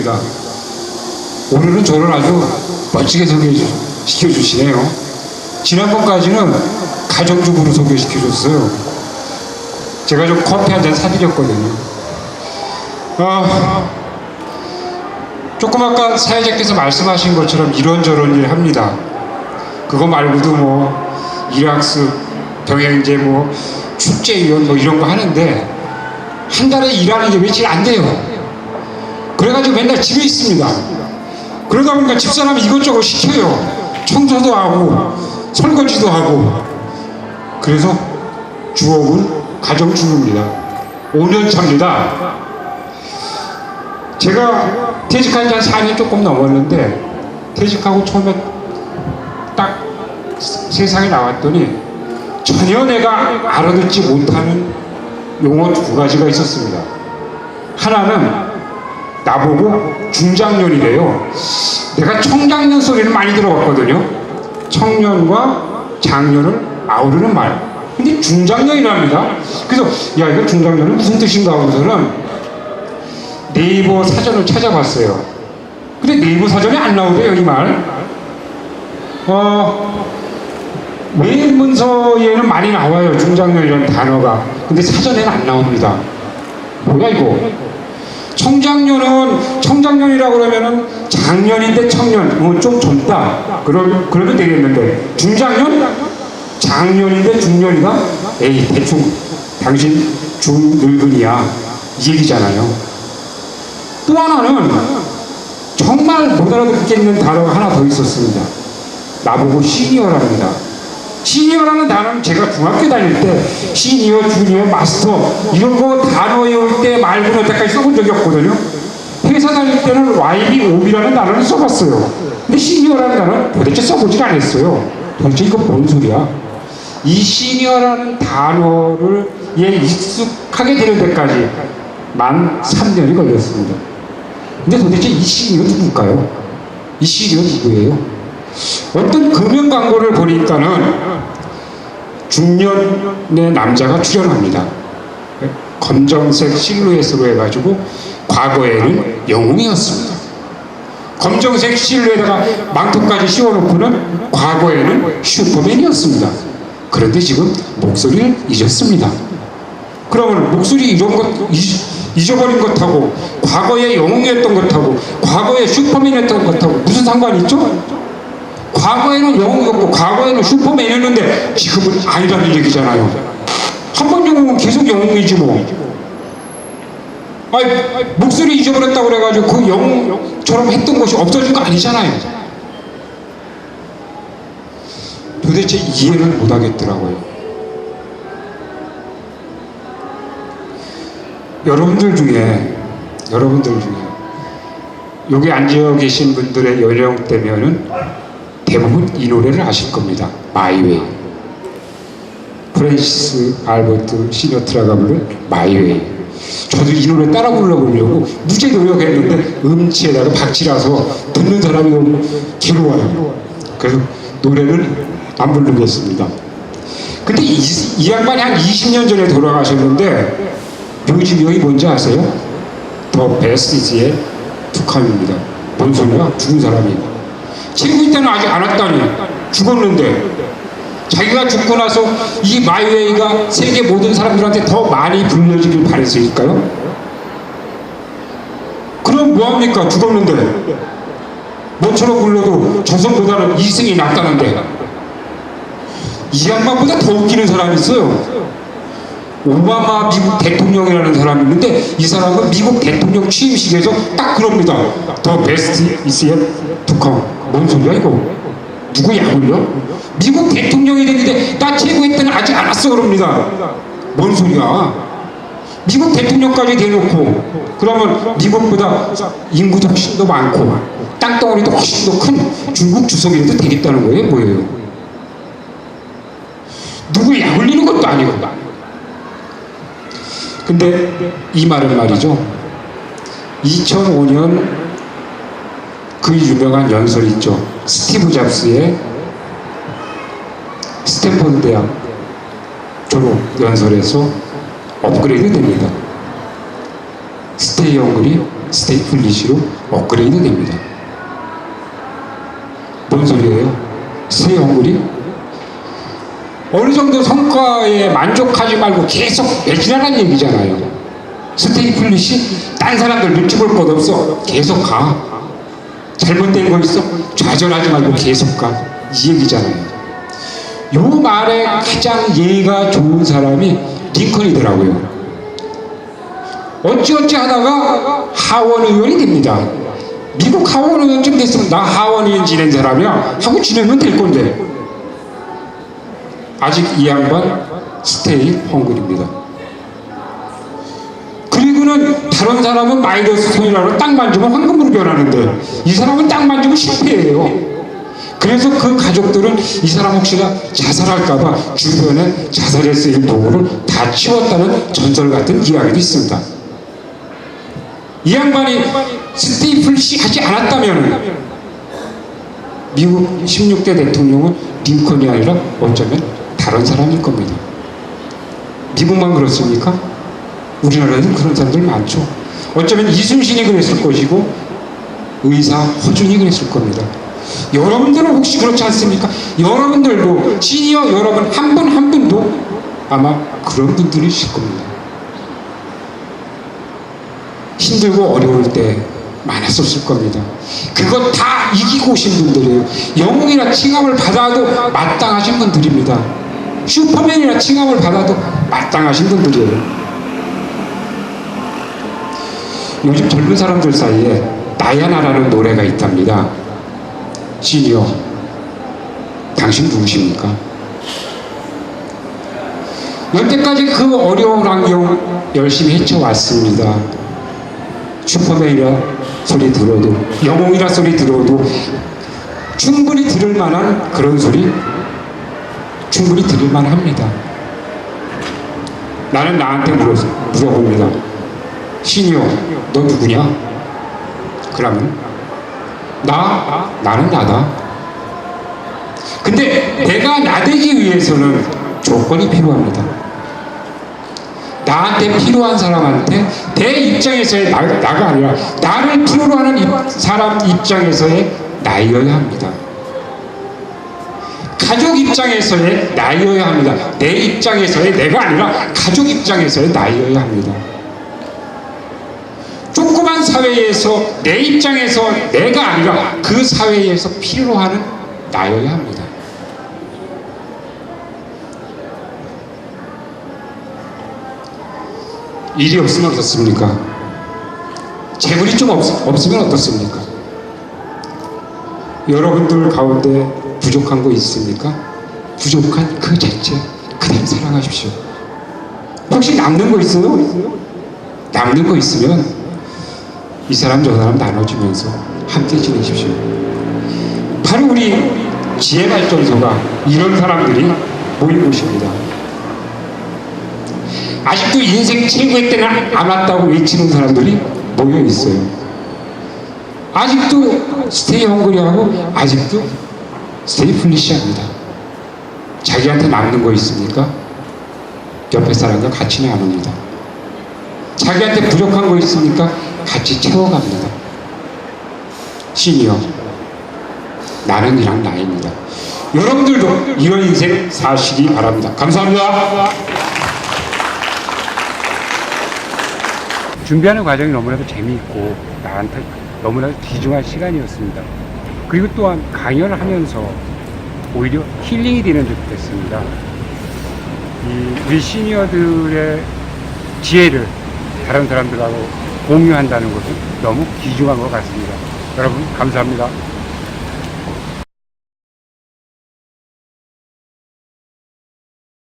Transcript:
소개입니다. 오늘은 저를 아주 멋지게 소개시켜 주시네요. 지난번까지는 가정주부로 소개시켜 줬어요. 제가 좀 커피 한 잔 사드렸거든요. 아, 조금 아까 사회자께서 말씀하신 것처럼 이런저런 일 합니다. 그거 말고도 뭐 일학습, 병행제, 뭐 축제위원 뭐 이런 거 하는데 한 달에 일하는 게 며칠 안 돼요. 그래가지고 맨날 집에 있습니다. 그러다 보니까 집사람이 이것저것 시켜요. 청소도 하고 설거지도 하고 그래서 주업은 가정 주부입니다. 5년 차입니다. 제가 퇴직한 지 한 4년 조금 넘었는데 퇴직하고 처음에 딱 세상에 나왔더니 전혀 내가 알아듣지 못하는 용어 두 가지가 있었습니다. 하나는 나보고 중장년이래요. 내가 청장년 소리를 많이 들어봤거든요. 청년과 장년을 아우르는 말. 근데 중장년이랍니다. 그래서 야 이거 중장년은 무슨 뜻인가 하고서는 네이버 사전을 찾아봤어요. 근데 네이버 사전에 안 나오대요 이 말. 어, 메일 문서에는 많이 나와요 중장년이라는 단어가. 근데 사전에는 안 나옵니다. 뭐야 이거? 청장년은 청장년이라고 그러면은 장년인데 청년, 어, 좀 젊다. 그러, 그러면 되겠는데 중장년, 장년인데 중년이다. 에이 대충 당신 중늙은이야 이 얘기잖아요. 또 하나는 정말 못 알아듣겠는 단어가 하나 더 있었습니다. 나보고 시니어랍니다. 시니어라는 단어는 제가 중학교 다닐 때 시니어, 주니어, 마스터 이런 거 단어 외울 때 말고는 여태까지 써본 적이 없거든요. 회사 다닐 때는 YB, OB라는 단어를 써봤어요. 근데 시니어라는 단어는 도대체 써보질 않았어요. 도대체 이거 뭔 소리야? 이 시니어라는 단어를 얘 익숙하게 되는 데까지 만 3년이 걸렸습니다. 근데 도대체 이 시니어 누굴까요? 이 시니어 누구예요? 어떤 금연 광고를 보니까는 중년의 남자가 출연합니다. 검정색 실루엣으로 해가지고 과거에는 영웅이었습니다. 검정색 실루엣에다가 망토까지 씌워놓고는 과거에는 슈퍼맨이었습니다. 그런데 지금 목소리를 잊었습니다. 그러면 목소리 이런 것 잊- 잊어버린 것하고 과거에 영웅이었던 것하고 과거에 슈퍼맨이었던 것하고 무슨 상관이 있죠? 과거에는 영웅이었고 과거에는 슈퍼맨이었는데 지금은 아니라는 얘기잖아요. 한 번 영웅은 계속 영웅이지 뭐. 아니 목소리 잊어버렸다고 그래가지고 그 영웅처럼 했던 것이 없어진 거 아니잖아요. 도대체 이해를 못하겠더라고요. 여러분들 중에 여러분들 중에 여기 앉아 계신 분들의 연령대면은 대부분 이 노래를 아실 겁니다. 마이웨이. 프랜시스 알버트 시너트라가 부른 마이웨이. 저도 이 노래 따라 부르려고 무지 노력했는데 음치에다가 박치라서 듣는 사람이 너무 괴로워요. 그래서 노래를 안 부르겠습니다. 근데 이, 이 양반이 한 20년 전에 돌아가셨는데 묘지명이 뭔지 아세요? 더 베스티즈의 북한입니다. 뭔 소리야? 죽은 사람이. 친구 때는 아직 안 왔다니. 죽었는데. 자기가 죽고 나서 이 마이웨이가 세계 모든 사람들한테 더 많이 불려지길 바랬을까요? 그럼 뭐합니까? 죽었는데. 뭐처럼 불러도 조선보다는 이승이 낫다는데. 이 양반보다 더 웃기는 사람이 있어요. 오바마 미국 대통령이라는 사람이 있는데 이 사람은 미국 대통령 취임식에서 딱 그럽니다. 더 베스트 이스의 북한. 뭔 소리야 이거? 누구 약올려? 미국 대통령이 됐는데 나 최고의 때는 아직 안 왔어 그럽니다. 뭔 소리야? 미국 대통령까지 대놓고 그러면 미국보다 인구도 훨씬 더 많고 땅덩어리도 훨씬 더 큰 중국 주석이라도 되겠다는 거예요 뭐예요? 누구 약올리는 것도 아니고 근데 이 말은 말이죠. 2005년 그 유명한 연설 있죠. 스티브 잡스의 스탠퍼드 대학 졸업 연설에서 업그레이드 됩니다. 스테이 엉그리, 스테이 플리시로 업그레이드 됩니다. 뭔 소리예요? 새 얼굴이? 어느 정도 성과에 만족하지 말고 계속 매진하라는 얘기잖아요. 스테이플릿이 딴 사람들 눈치 볼 것 없어. 계속 가. 잘못된 거 있어? 좌절하지 말고 계속 가. 이 얘기잖아요. 요 말에 가장 예의가 좋은 사람이 링컨이더라고요. 어찌어찌 하다가 하원 의원이 됩니다. 미국 하원 의원쯤 됐으면 나 하원 의원 지낸 사람이야 하고 지내면 될 건데 아직 이 양반 스테이 헝글입니다. 그리고는 다른 사람은 마이너스 손이라고 딱 만지면 황금으로 변하는데 이 사람은 딱 만지면 실패해요. 그래서 그 가족들은 이 사람 혹시나 자살할까봐 주변에 자살에 쓰일 도구를 다 치웠다는 전설 같은 이야기도 있습니다. 이 양반이 스테이플시 하지 않았다면 미국 16대 대통령은 링컨이 아니라 어쩌면 다른 사람일 겁니다. 미국만 그렇습니까? 우리나라에도 그런 사람들 많죠. 어쩌면 이순신이 그랬을 것이고 의사 허준이 그랬을 겁니다. 여러분들은 혹시 그렇지 않습니까? 여러분들도 시니어 여러분 한 분한 분도 아마 그런 분들이실 겁니다. 힘들고 어려울 때 많았었을 겁니다. 그거 다 이기고 오신 분들이에요. 영웅이나 칭함을 받아도 마땅하신 분들입니다. 슈퍼맨이나 칭함을 받아도 마땅하신 분들이에요. 요즘 젊은 사람들 사이에 다이아나라는 노래가 있답니다. 시니어, 당신 누구십니까? 여태까지 그 어려운 환경 열심히 헤쳐왔습니다. 슈퍼맨이라 소리 들어도 영웅이라 소리 들어도 충분히 들을 만한 그런 소리 충분히 들을 만합니다. 나는 나한테 물어, 물어봅니다. 시니어 너 누구냐? 그러면 나 나는 나다. 근데 내가 나되기 위해서는 조건이 필요합니다. 나한테 필요한 사람한테 내 입장에서의 나, 나가 아니라 나를 필요로 하는 입- 사람 입장에서의 나이어야 합니다. 가족 입장에서의 나이어야 합니다. 내 입장에서의 내가 아니라 가족 입장에서의 나이어야 합니다. 사회에서 내 입장에서 내가 아니라 그 사회에서 필요로 하는 나여야 합니다. 일이 없으면 어떻습니까? 재물이 좀 없, 없으면 어떻습니까? 여러분들 가운데 부족한 거 있습니까? 부족한 그 자체 그대로 사랑하십시오. 혹시 남는 거 있어요? 남는 거 있으면 이 사람 저 사람 나눠 주면서 함께 지내십시오. 바로 우리 지혜 발전소가 이런 사람들이 모인 곳입니다. 아직도 인생 최고의 때는 안 왔다고 외치는 사람들이 모여 있어요. 아직도 스테이 헝그리하고 아직도 스테이 플리시합니다. 자기한테 남는 거 있습니까? 옆에 사람과 같이 나눕니다. 자기한테 부족한 거 있습니까? 같이 채워갑니다. 시니어 나는 이랑 나입니다. 여러분들도 이런 인생 사시기 바랍니다. 감사합니다. 준비하는 과정이 너무나도 재미있고 나한테 너무나도 귀중한 시간이었습니다. 그리고 또한 강연을 하면서 오히려 힐링이 되는 적도 됐습니다. 이 우리 시니어들의 지혜를 다른 사람들하고 공유한다는 것은 너무 귀중한 것 같습니다. 여러분 감사합니다.